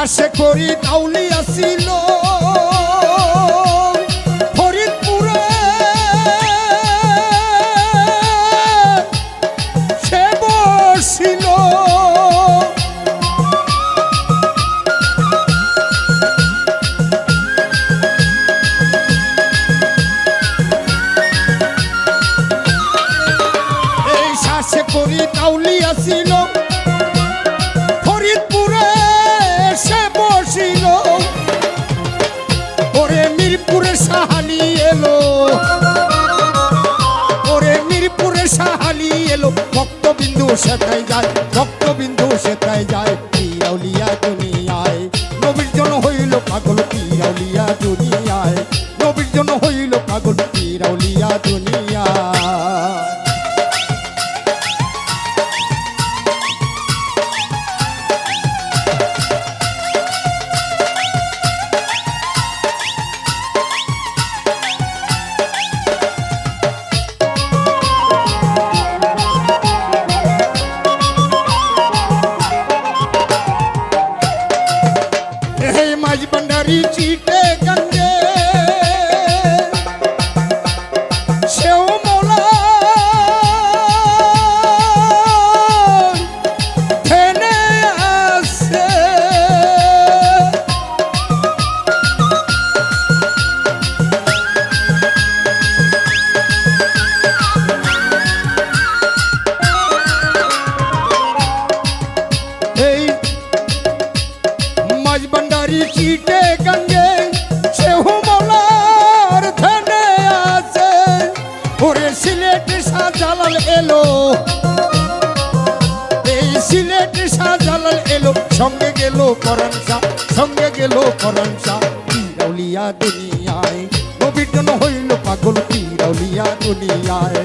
শ্বাসে করি তাউলি আসিল। সে এই করি তাউলি আসিল। সাহালি এলো ভক্তবিন্দু সেটাই যায় ভক্তবিন্দু গঙ্গে সেহু মোলার ধনে আছে। ওরে সিলেট শাহজালাল এলো। এই সিলেট শাহজালাল এলো। সঙ্গে গেল করন শাহ, সঙ্গে গেল করন শাহ। পিরাউলিয়া দুনিয়ায় নবীর জন্য হইল পাগল পিরাউলিয়া দুনিয়ায়।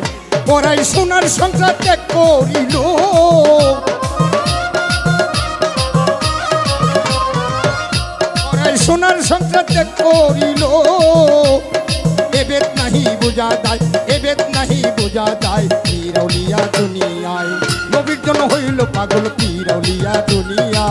ওরাই সোনার সংসার ত্যাগ করিল। সোনার সংসার ত্যাগ করিল এবেদ নাহি বোঝা যায় এবেদ নাহি বোঝা যায় পিরৌলিয়া দুনিয়ায়। নবীর জন্য হইল পাগল পিরৌলিয়া দুনিয়া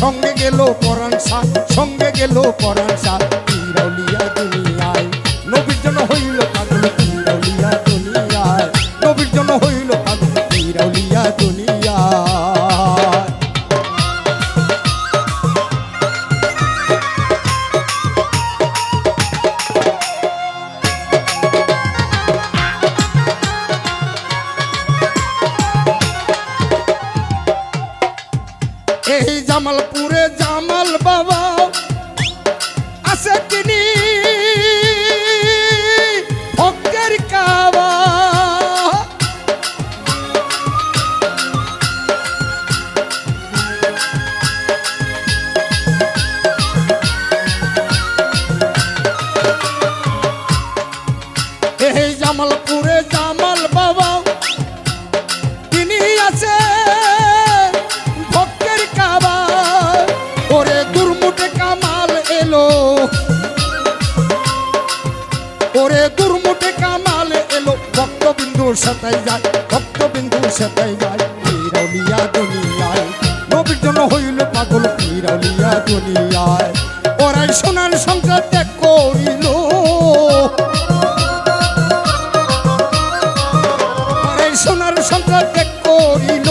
সঙ্গে গেল পরাণ শাহ, সঙ্গে গেল পরাণ শাহ। পিরৌলিয়া দুনিয়ায় নবীর জন্য হইল পাগল পিরৌলিয়া দুনিয়ায় নবীর জন্য হইল পাগল পিরৌলিয়া দুনিয়ায় জামালপুরে জামাল বাবা আছে তিনি এই জামালপুরে জামাল ওরে দুর্মুটে কামাল এলো, ভক্তবিন্দুর সাথে যায়, ভক্তবিন্দুর সাথে যায়। পিরলিয়া দুনিয়ায়, নবীর জন্য হইল পাগল পিরলিয়া দুনিয়ায়। ওরাই সোনার সংসার ত্যাগ করিল। ওরাই সোনার সংসার ত্যাগ করিল।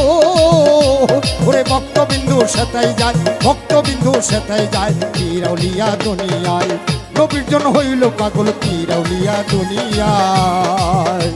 ওরে ভক্তবিন্দুর সাথে যায়, ভক্তবিন্দুর সাথে যায় পিরলিয়া দুনিয়ায়। নবীর জন্য হইল পাগল পিরলিয়া দুনিয়ায়।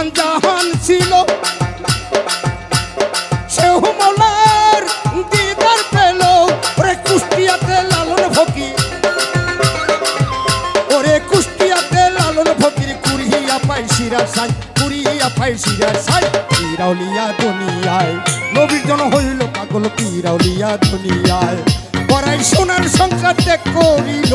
খুলনাতে খান জাহান ছিল। সেও মৌলার দিদার পেল। ওরে কুষ্টিয়াতে লালন ফকির। ওরে কুষ্টিয়াতে লালন ফকির, কুড়িয়া পাই সিরা সাই, কুড়িয়া পাই সিরা সাই পিরাউলিয়া দুনিয়ায়। নবীর জন হইল পাগল পিরাউলিয়া দুনিয়ায়। পরাই সোনার সংসার ত্যাগ করিল।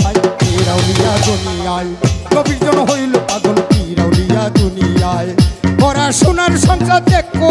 সাই পিরাউলিয়া দুনিয়ায় কবির জন হইল পাগল পিরাউলিয়া দুনিয়ায়। পড়াশোনার সংসার দেখো